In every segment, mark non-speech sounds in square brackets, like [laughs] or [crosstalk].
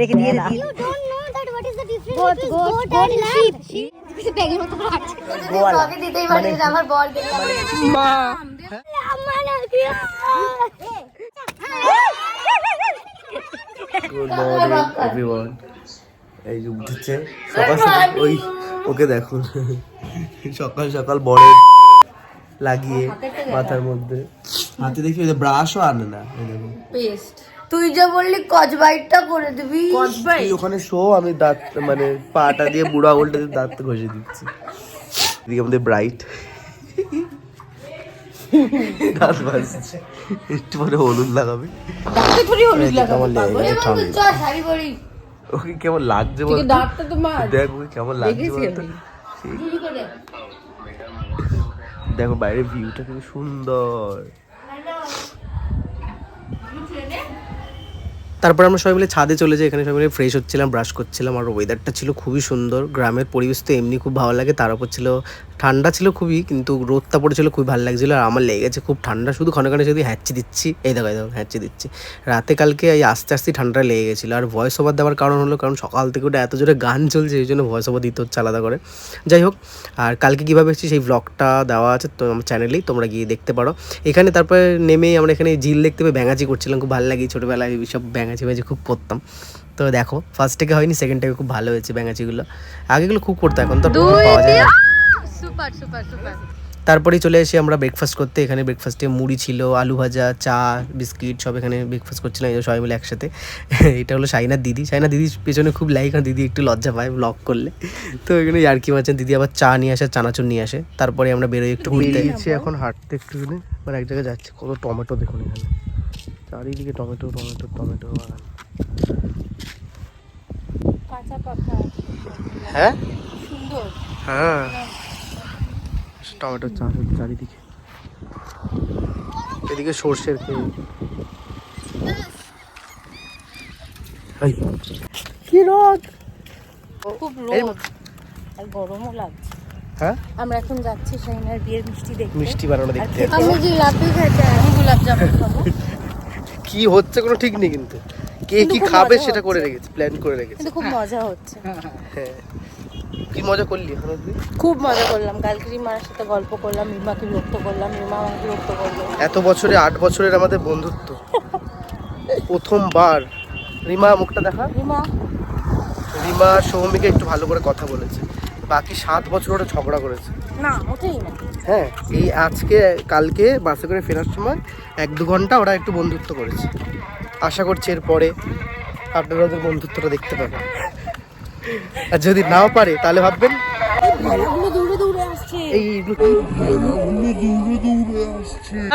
রেখে দিয়ে না You don't know that what is the difference between goat, and lamb? ব্যাগের মতো লাগছে। গোয়ালা। তোকে দিতেই পারি যে আমার বর দেখে মা আমার নাকি গুড মর্নিং এভরিওয়ান এই যে উঠেছে। সকাল সকাল ওই ওকে দেখুন। সকাল সকাল বড়ের লাগিয়ে মাথার মধ্যে। হাতে দেখি ব্রাশও আনে না। দেখুন। তুই যে বললি কচ বাইটটা করে দিবি। তুই ওখানে শো আমি দাঁত মানে পাটা দিয়ে বুড়ো আঙুলটা দিয়ে দাঁত ঘষে দিচ্ছি। এদিকে আমাদের ব্রাইট। দাঁত ভাজছে একটু পরে হলুদ লাগাবে। গেছে ঠান্ডা। চ শাড়ি পরি। ওকে কেমন লাগছে বল দাঁতটা তো মা দেখ ওকে কেমন লাগছে? আমি। দেখো বাইরের ভিউটা খুব সুন্দর। তারপর আমরা সবাই মিলে ছাদে চলে যাই, এখানে সবাই মিলে ফ্রেশ হচ্ছিলাম ব্রাশ করছিলাম, আর ওয়েদারটা ছিল খুবই সুন্দর। গ্রামের পরিবেশ তো এমনি খুব ভালো লাগে, তার উপর ছিল ঠান্ডা ছিল খুবই, কিন্তু রোদটা পড়েছিল, খুবই ভালো লাগছিল, আর আমার লেগেছে খুব ঠান্ডা। শুধু ক্ষণে ক্ষণে যদি হ্যাচ্ছি দিচ্ছি, এই দেখো দেখো হ্যাচ্ছি দিচ্ছি। রাতে কালকে এই আস্তে আস্তে ঠান্ডা লেগে গেছিল, আর ভয়েস ওভার দেওয়ার কারণ হলো, কারণ সকাল থেকে ওটা এত জোরে গান চলছে এই জন্য ভয়েস ওভার দিতে হচ্ছে আলাদা করে। যাই হোক, আর কালকে কীভাবে এসেছি সেই ব্লগটা দেওয়া আছে তো আমার চ্যানেলেই তোমরা গিয়ে দেখতে পারো। এখানে তারপরে নেমেই আমরা এখানে ঝিল দেখতে পেয়ে ব্যাঙাচি করছিলাম, খুব ভালো লাগে ছোটোবেলায় এইসব ব্যাঙাচি ব্যাঙাচি খুব করতাম। তো দেখো ফার্স্ট থেকে হয়নি সেকেন্ড থেকে খুব ভালো হয়েছে ব্যাঙাচিগুলো আগেগুলো খুব করতো, এখন তো পাওয়া যায় না। Super super super. তারপরেই চলে এসে আমরা ব্রেকফাস্ট করতে। এখানে ব্রেকফাস্টে মুড়ি ছিল আলু ভাজা চা বিস্কিট সব এখানে ব্রেকফাস্ট করছিলাম। এই সবাই মিলে একসাথে। [laughs] এটা হলো সাইনার দিদি। সাইনার দিদির পেছনে খুব লাইক আর দিদি একটু লজ্জা পায় ব্লগ করলে। তো এখানে ইয়ার্কি মারছেন দিদি আবার চা নিয়ে আসে চানাচুর নিয়ে আসে। তারপরে আমরা বেরোই একটু ঘুরতে। গেছি এখন হাঁটতে একটু মানে এক জায়গায় যাচ্ছে। কত টমেটো দেখুন এখানে। চারিদিকে টমেটো টমেটো টমেটো বাগান। হ্যাঁ? হ্যাঁ। টমেটোর চাষ হচ্ছে চারিদিকে। এদিকে সর্ষের খেয়ে। এই, কি রোদ? খুব রোদ। আর গরমও লাগছে। হ্যাঁ? আমরা এখন যাচ্ছি বিয়ের মিষ্টি দেখতে। মিষ্টি বানানো দেখতে। আমি জিলাপি খেতে আমি গোলাপ জামুন খাব। কি হচ্ছে কোনো ঠিক নেই কিন্তু। কে কি খাবে সেটা করে রেখেছে প্ল্যান করে রেখেছে। খুব মজা হচ্ছে। হ্যাঁ। কি মজা করলি খুব মজা করলাম। কালকে রিমার সাথে গল্প করলাম রিমাকে বিরক্ত করলাম রিমা আমাকে বিরক্ত করল। এত বছরে আট বছরের আমাদের বন্ধুত্ব। প্রথমবার। রিমা মুখটা দেখা? রিমা। রিমা সৌমিকে একটু ভালো করে কথা বলেছে। বাকি সাত বছর ওরা ঝগড়া করেছে। না মোটেই না। হ্যাঁ এই আজকে কালকে বাসে করে ফেরার সময় এক দু ঘণ্টা ওরা একটু বন্ধুত্ব করেছে। আশা করছি এরপরে আপনারা ওদের বন্ধুত্বটা দেখতে পাবেন আর যদি নাও পারে তাহলে ভাববেন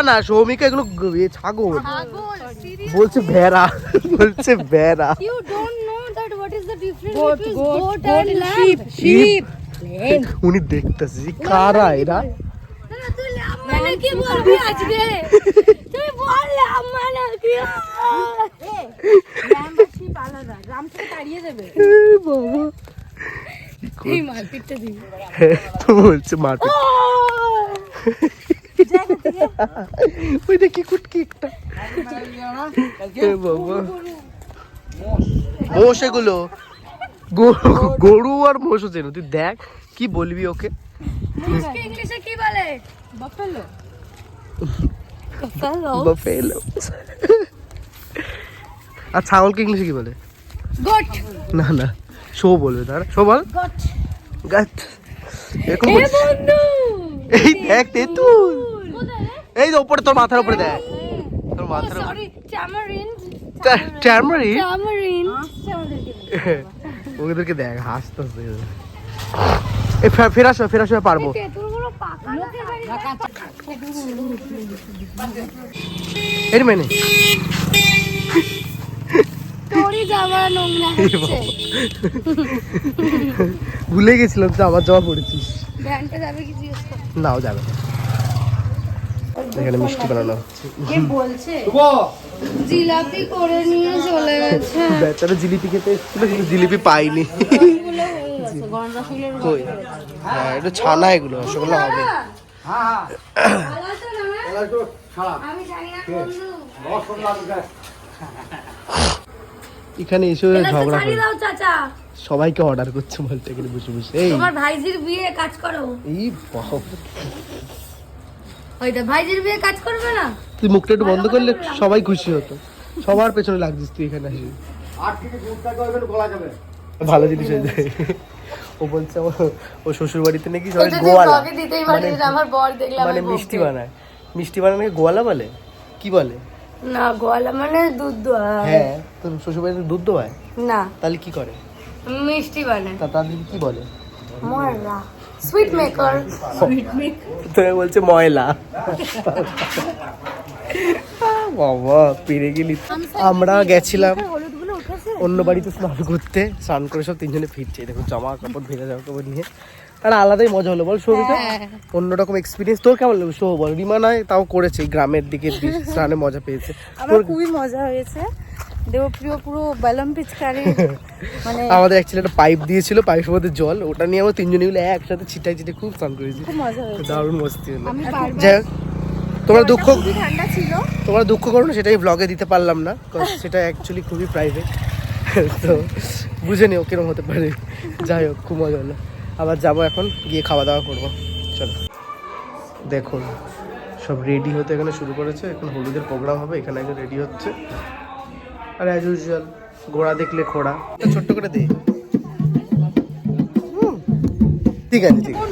না সৌমিকা এগুলো ছাগল। বলছে ভেড়া বলছে ভেড়া। উনি দেখতেছি কারা এরা? তুই বল lamb কি? lamb আর আলাদা। গ্রাম থেকে তাড়িয়ে দেবে। বাবা এই মারপিটটা দিবি। তো বলছে মারপিট ওইটা কি কুটকি একটা বাবা মোষ এগুলো গরু- আর মোষও চেনো তুই দেখ কি বলবি ওকে ইংলিশে কি বলে? বাফেলো আর ছাগলকে ইংলিশে কি বলে? না না। শো বলবে তার শো বল. এরকম। এই দেখ তেঁতুল। এই তো উপরে তোর মাথার উপরে দেখ। তোর মাথার উপরে sorry, ট্যামারিন ওদেরকে দেখ এ ফেরার সময় পারব? এর মেনে তোরই জামা নোংরা হচ্ছে। ভুলে গেছিলাম তো আমার জমা পড়েছিস। যাবে কি জিজ্ঞেস কর। নাও যাবে। না। এখানে মিষ্টি বানানো হচ্ছে। কে বলছে? জিলাপি করে নিয়ে চলে গেছে। বেচারা জিলিপি খেতে এসেছিল কিন্তু জিলিপি পাইনি। হয়ে কই? হ্যাঁ এটা ছানা এগুলো রসগোল্লা হবে। আছো না আমি জানি না বন্ধু। এখানে এসে ঝগড়া করে। দাও চাচা। সবাইকে অর্ডার করছে বলতে এখানে বসে বসে এই। তোমার ভাইজির বিয়ে কাজ করো। এই বাবা। ওইটা ভাইজির বিয়ে কাজ করবে না? তুই মুখটা একটু বন্ধ করলে সবাই খুশি হতো। সবার পেছনে লাগছিস তুই এখানে আসি ভালো জিনিস হয়ে যায়। ও বলছে ও শ্বশুর বাড়িতে নাকি সবাই গোয়ালা। vlog দিতেই পারিস আমার বর দেখলাম মানে মিষ্টি বানায়। মিষ্টি বানায় নাকি গোয়ালা বলে? কি বলে? না গোয়ালা মানে দুধ দোয়া হ্যাঁ। তোর শ্বশুর বাড়িতে দুধ দোয়ায় না। তাহলে কি করে? মিষ্টি বানায়। তা তাদের কি বলে? মরলা সুইট মেকার তোকে বলছে ময়লা। বাবা পেরে গেলি। আমরা গেছিলাম অন্য বাড়িতে স্নান করতে। স্নান করে সব তিনজনে ফিরছে। দেখো জামা কাপড় ভেজা জামা কাপড় নিয়ে। আর আলাদাই মজা হলো। বল সৌভিতা অন্যরকম এক্সপিরিয়েন্স তোর কেমন লাগল? সৌ বল। রিমা নয় তাও করেছে গ্রামের দিকে [laughs] স্নানে মজা পেয়েছে। আমার খুবই মজা হয়েছে। দেবপ্রিয় পুরো বেলম পিচকারি [laughs] মানে আমাদের অ্যাকচুয়ালি একটা পাইপ দিয়েছিল পাইপের মধ্যে জল। ওটা নিয়ে আমরা তিনজনে মিলে একসাথে ছিটাই ছিটে খুব স্নান করেছি। খুব মজা হয়েছে। দারুণ মস্তি হলো। যাই হোক, তোমরা দুঃখ ঠান্ডা ছিল। তোমরা দুঃখ করো না সেটাই ব্লগে দিতে পারলাম না সেটা অ্যাকচুয়ালি খুবই প্রাইভেট [laughs] তো বুঝে নিও কিরম হতে পারে। যাই হোক খুব মজা হলো। আবার যাব এখন গিয়ে খাওয়া দাওয়া করব। চলো। দেখুন সব রেডি হতে এখানে শুরু করেছে। এখন হলুদের প্রোগ্রাম হবে এখানে একজন রেডি হচ্ছে। আর অ্যাজ ইউজুয়াল ঘোড়া দেখলে খোড়া। ছোট্ট করে দিই ঠিক আছে ঠিক আছে।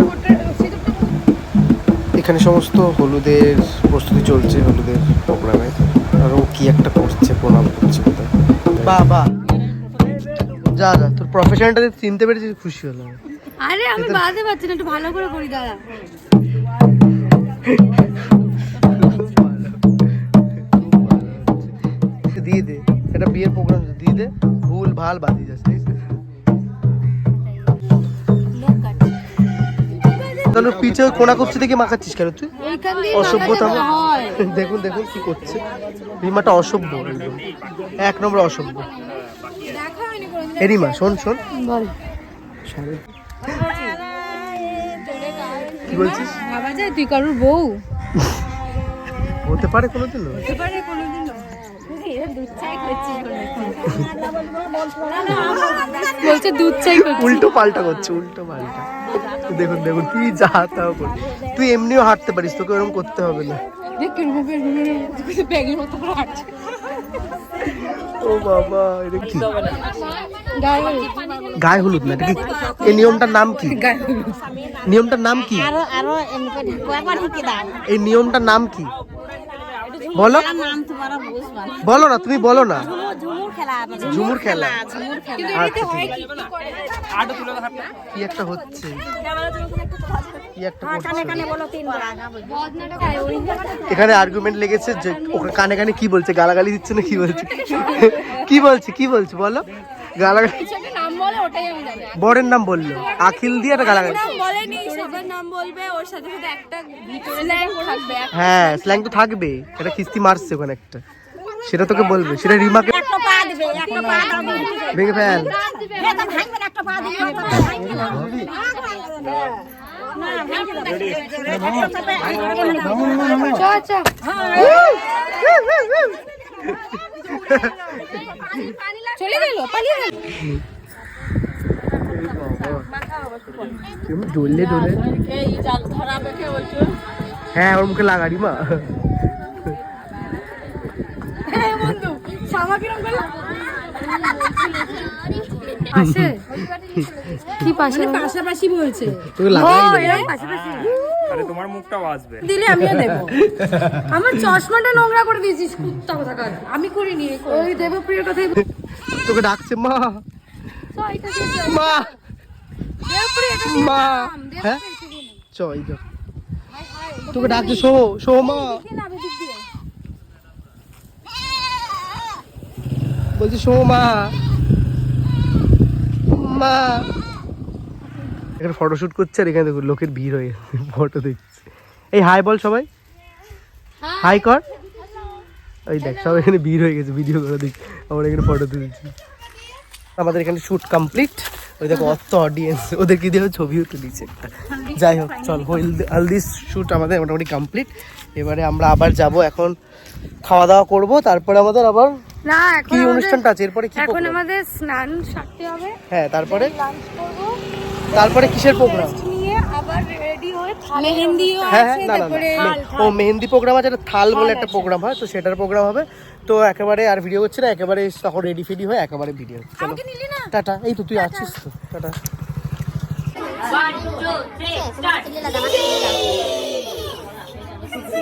এখানে সমস্ত হলুদের প্রস্তুতি চলছে হলুদের প্রোগ্রামে আর ও কি একটা করছে প্রণাম করছে কোথায়? বা বা যা যা তোর প্রফেশনটা চিনতে পেরেছি খুশি হলাম। আরে আমি বাজাতে পারছি না একটু ভালো করে করি দাঁড়া। দিয়ে দে এটা বিয়ের প্রোগ্রাম দিয়ে দে ভুল ভালো বাদি যাচ্ছে তাহলে পিছে কোনা করছে দেখে মাখাচ্ছিস কেন তুই? দিয়ে অসভ্যতা [laughs] দেখুন দেখুন কি করছে। রিমাটা অসভ্য একদম। এক নম্বর অসভ্য। এ রিমা শোন শোন। বল। কি বলছিস? ভাবা যায় তুই কারুর বউ? হতে পারে কোনোদিনও। হতে পারে কোনোদিনও। বলছে দুধ চাই উল্টো পাল্টা করছে উল্টো পাল্টা। দেখুন দেখুন কি যা তাও তুই এমনিও হাঁটতে পারিস তোকে ওরকম করতে হবে না। ও বাবা এটা কি? গায়ে হলুদ। না কি এই নিয়মটার নাম কি? নিয়মটার নাম কি? এই নিয়মটার নাম কি? বলো। বলো না তুমি বলো না। ঝুমুর খেলা। কি? একটা হচ্ছে? তিনবার। এখানে আর্গুমেন্ট লেগেছে যে ওকে কানে কানে কি বলছে? গালাগালি দিচ্ছে না কি বলছে? কি বলছে? কি বলছে? বলো। গালাগালি নাম বলে ওটাই আমি জানি। বরের নাম বলল। আখিল দিয়ে একটা গালাগালি। নাম বলেনি সবার নাম বলবে ওর সাথে সাথে একটা ভিতরে স্ল্যাং থাকবে হ্যাঁ স্ল্যাং তো থাকবে। এটা কিস্তি মারছে ওখানে একটা। সেটা তোকে বলবে সেটা রিমাকে একটা পা দিবে একটা পা দাও ভেঙে ফেল। চলে গেল পালিয়ে গেল ডলে হ্যাঁ ওর মুখে লাগা রিমা বন্ধু সামা কিরম গেল পাশে? কি পাশে পাশাপাশি বলছে। পাশাপাশি। আরে তোমার মুখটাও আসবে। দিলে আমিও দেবো। আমার চশমাটা নোংরা করে দিয়েছিস কুত্তা কোথাকার আমি করিনি ওই দেবপ্রিয়র কথাই তোকে ডাকছে মা। মা। মা। হ্যাঁ? চ এই তোকে ডাকছে শো শো মা। বলছি শো মা। মা। এখানে ফটোশুট করছে আর এখানে দেখো লোকের ভিড় হয়ে গেছে ফটো দেখছে এই হাই বল সবাই। হাই কর। ওই দেখ সব এখানে ভিড় হয়ে গেছে ভিডিও করে দেখ আমরা এখানে ফটো তুলছি। আমাদের এখানে শুট কমপ্লিট ওই দেখো অত অডিয়েন্স ওদেরকে দিয়ে ছবিও তুলিছে। একটা যাই হোক চল হলদি শুট আমাদের মোটামুটি কমপ্লিট এবারে আমরা আবার যাব এখন খাওয়া দাওয়া করব তারপরে আমাদের আবার না এখন কি অনুষ্ঠানটা আছে? এরপরে কি এখন আমাদের স্নান সারতে হবে। হ্যাঁ তারপরে? লাঞ্চ করব। তারপরে কিসের প্রোগ্রাম rest নিয়ে আবার রেডি হয়ে হ্যাঁ না না না ও মেহেন্দি প্রোগ্রাম আছে একটা থাল বলে একটা প্রোগ্রাম হয় তো সেটার প্রোগ্রাম হবে। তো একেবারে আর ভিডিও হচ্ছে না একেবারে তখন রেডি ফেডি হয়ে একেবারে ভিডিও চলো। টাটা এই তো তুই আছিস তো tata. One, two, three, start.